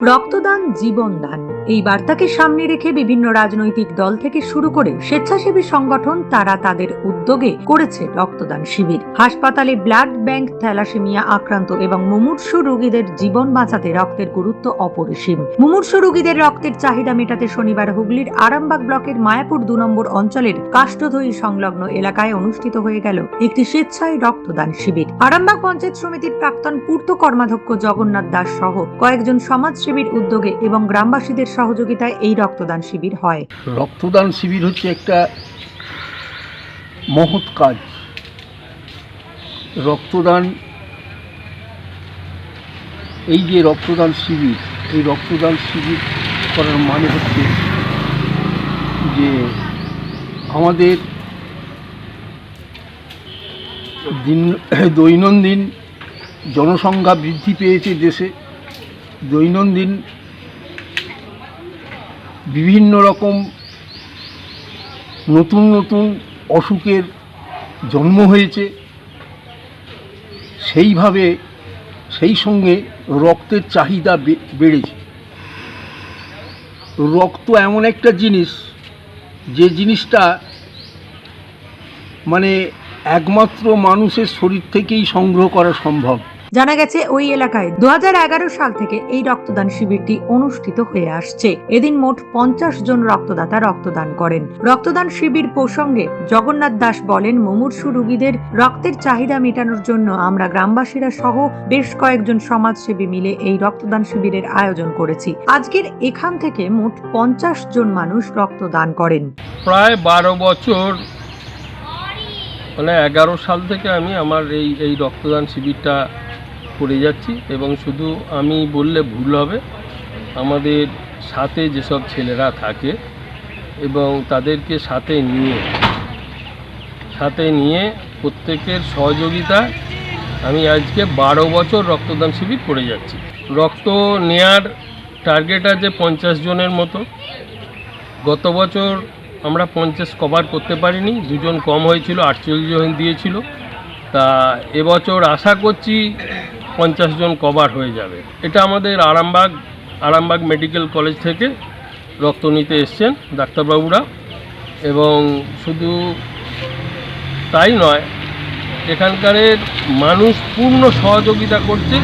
রক্তদান জীবনদান এই বার্তাকে সামনে রেখে বিভিন্ন রাজনৈতিক দল থেকে শুরু করে স্বেচ্ছাসেবী সংগঠন তারা তাদের উদ্যোগে করেছে রক্তদান শিবির। হাসপাতালে ব্লাড ব্যাংক থ্যালাসেমিয়া আক্রান্ত এবং মুমূর্ষু রোগীদের জীবন বাঁচাতে রক্তের গুরুত্ব অপরিসীম। মুমূর্ষু রোগীদের রক্তের চাহিদা মেটাতে শনিবার হুগলির আরামবাগ ব্লকের মায়াপুর দু নম্বর অঞ্চলের কাষ্ঠধয়ী সংলগ্ন এলাকায় অনুষ্ঠিত হয়ে গেল একটি স্বেচ্ছায় রক্তদান শিবির। আরামবাগ পঞ্চায়েত সমিতির প্রাক্তন পূর্ত কর্মাধ্যক্ষ জগন্নাথ দাস সহ কয়েকজন সমাজসেবীর উদ্যোগে এবং গ্রামবাসীদের সহযোগিতায় এই রক্তদান শিবির হয়। রক্তদান শিবির হচ্ছে একটা মহৎ কাজ। রক্তদান, এই যে রক্তদান শিবির, এই রক্তদান শিবির করার মানে হচ্ছে যে আমাদের দিন, দৈনন্দিন জনসংখ্যা বৃদ্ধি পেয়েছে দেশে। দৈনন্দিন বিভিন্ন রকম নতুন নতুন অসুখের জন্ম হয়েছে। সেইভাবে সেই সঙ্গে রক্তের চাহিদা বেড়েছে। রক্ত এমন একটা জিনিস, যে জিনিসটা মানে একমাত্র মানুষের শরীর থেকেই সংগ্রহ করা সম্ভব। জানা গেছে ওই এলাকায় দু হাজার এগারো সাল থেকে এই রক্তদান শিবিরটি অনুষ্ঠিত হয়ে আসছে। এদিন মোট পঞ্চাশ জন রক্তদাতা রক্তদান করেন। রক্তদান শিবির প্রসঙ্গে জগন্নাথ দাস বলেন, মুমূর্ষু রোগীদের রক্তের চাহিদা মেটানোর জন্য আমরা গ্রামবাসীরা সহ বেশ কয়েকজন সমাজসেবী মিলে এই রক্তদান শিবিরের আয়োজন করেছি। আজকের এখান থেকে মোট পঞ্চাশ জন মানুষ রক্তদান করেন। প্রায় বারো বছর মানে এগারো সাল থেকে আমি আমার এই এই রক্তদান শিবিরটা করে যাচ্ছি এবং শুধু আমি বললে ভুল হবে, আমাদের সাথে যেসব ছেলেরা থাকে এবং তাদেরকে সাথে নিয়ে সাথে নিয়ে প্রত্যেকের সহযোগিতা আমি আজকে বারো বছর রক্তদান শিবির করে যাচ্ছি। রক্ত নেয়ার টার্গেট আছে পঞ্চাশ জনের মতো। গত বছর আমরা পঞ্চাশ কভার করতে পারিনি, দুজন কম হয়েছিল, আটচল্লিশ জন দিয়েছিল। তা এবছর আশা করছি পঞ্চাশ জন কভার হয়ে যাবে। এটা আমাদের আরামবাগ আরামবাগ মেডিকেল কলেজ থেকে রক্ত নিতে এসছেন ডাক্তারবাবুরা। এবং শুধু তাই নয় এখানকারের মানুষ পূর্ণ সহযোগিতা করছে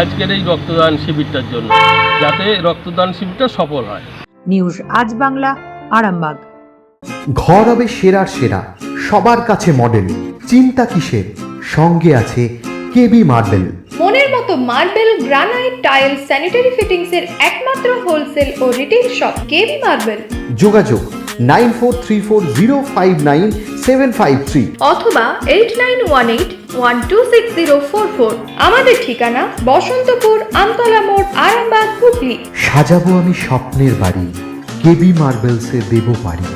আজকের এই রক্তদান শিবিরটার জন্য যাতে রক্তদান শিবিরটা সফল হয়। নিউজ আজ বাংলা আরামবাগ। ঘর হবে সেরার সেরা সবার কাছে মডেল চিন্তা কিসের? সঙ্গে আছে কেবি মার্বেল। মনের মতো marble granite tile sanitary fittings এর একমাত্র হোলসেল ও রিটেল শপ কেবি মার্বেল। যোগাযোগ nine four three four zero five nine seven five three. অথবা eight nine one eight one two six zero four four. আমাদের ঠিকানা বসন্তপুর আমতলা মোড় আরামবাগ হুগলি। সাজাবো আমি স্বপ্নের বাড়ি কেবি মার্বেলসে দেবো বাড়ি।